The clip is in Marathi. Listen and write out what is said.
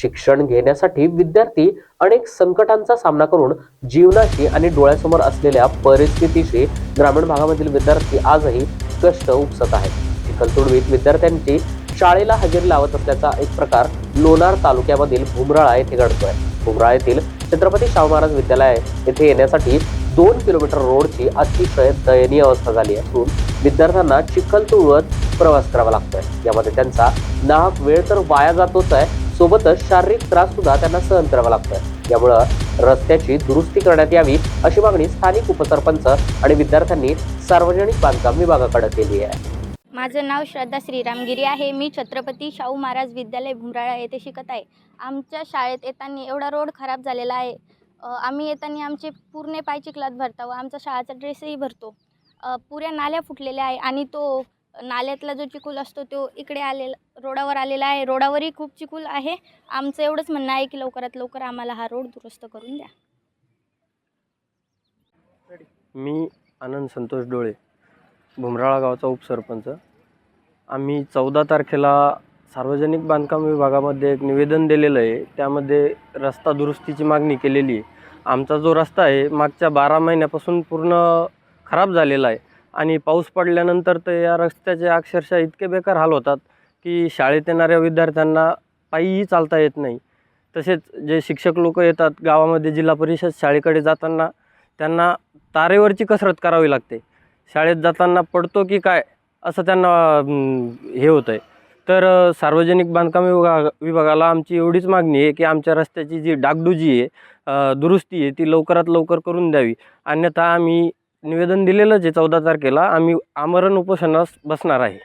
शिक्षण घेण्यासाठी विद्यार्थी अनेक संकटांचा सामना करून जीवनाशी आणि डोळ्यासमोर असलेल्या परिस्थितीशी ग्रामीण भागामधील विद्यार्थी आजही कष्ट उपसत आहेत. चिखलतुडवीत विद्यार्थ्यांची शाळेला हजेरी लावत असल्याचा एक प्रकार लोणार तालुक्यामधील भुमराळा येथे घडतोय. भुमराळा येथील छत्रपती शाहू महाराज विद्यालय येथे येण्यासाठी दोन किलोमीटर रोडची अतिशय दयनीय अवस्था झाली असून विद्यार्थ्यांना चिखल तुळवत प्रवास करावा लागतोय. यामध्ये त्यांचा नाहक वेळ तर वाया जातोच आहे सोबतच शारीरिक त्रास सुद्धा त्यांना सहन करावा लागतोय. यामुळं रस्त्याची दुरुस्ती करण्यात यावी अशी मागणी स्थानिक उपसरपंच आणि विद्यार्थ्यांनी सार्वजनिक बांधकाम विभागाकडे केली आहे. माझं नाव श्रद्धा श्रीरामगिरी आहे. मी छत्रपती शाहू महाराज विद्यालय भुमराळा येथे शिकत आहे. आमच्या शाळेत येताना एवढा रोड खराब झालेला आहे. आम्ही येताना आमचे पूर्ण पाय चिखलात भरता व आमचा शाळाचा ड्रेसही भरतो. पुऱ्या नाल्या फुटलेल्या आहे आणि तो नाल्यातला जो चिखल असतो तो इकडे आलेला रोडावर आलेला आहे. रोडावरही खूप चिखल आहे. आमचं एवढंच म्हणणं आहे की लवकरात लवकर आम्हाला हा रोड दुरुस्त करून द्या. मी आनंद संतोष डोळे भुमराळा गावचा उपसरपंच. आम्ही चौदा तारखेला सार्वजनिक बांधकाम विभागामध्ये एक निवेदन दिलेलं आहे. त्यामध्ये रस्ता दुरुस्तीची मागणी केलेली आहे. आमचा जो रस्ता आहे मागच्या बारा महिन्यापासून पूर्ण खराब झालेला आहे. आणि पाऊस पडल्यानंतर तर या रस्त्याचे अक्षरशः इतके बेकार हाल होतात की शाळेत येणाऱ्या विद्यार्थ्यांना पायीही चालता येत नाही. तसेच जे शिक्षक लोक येतात गावामध्ये जिल्हा परिषद शाळेकडे जाताना त्यांना तारेवरची कसरत करावी लागते. शाळेत जाताना पडतो की काय असं त्यांना हे होतं आहे तर सार्वजनिक बांधकाम विभाग विभागाला आमची एवढीच मागणी आहे की आमच्या रस्त्याची जी डागडुजी आहे दुरुस्ती आहे ती लवकरात लवकर करून द्यावी. अन्यथा आम्ही निवेदन दिलेलंच आहे चौदा तारखेला. आम्ही आमरण उपोषणास बसणार आहे.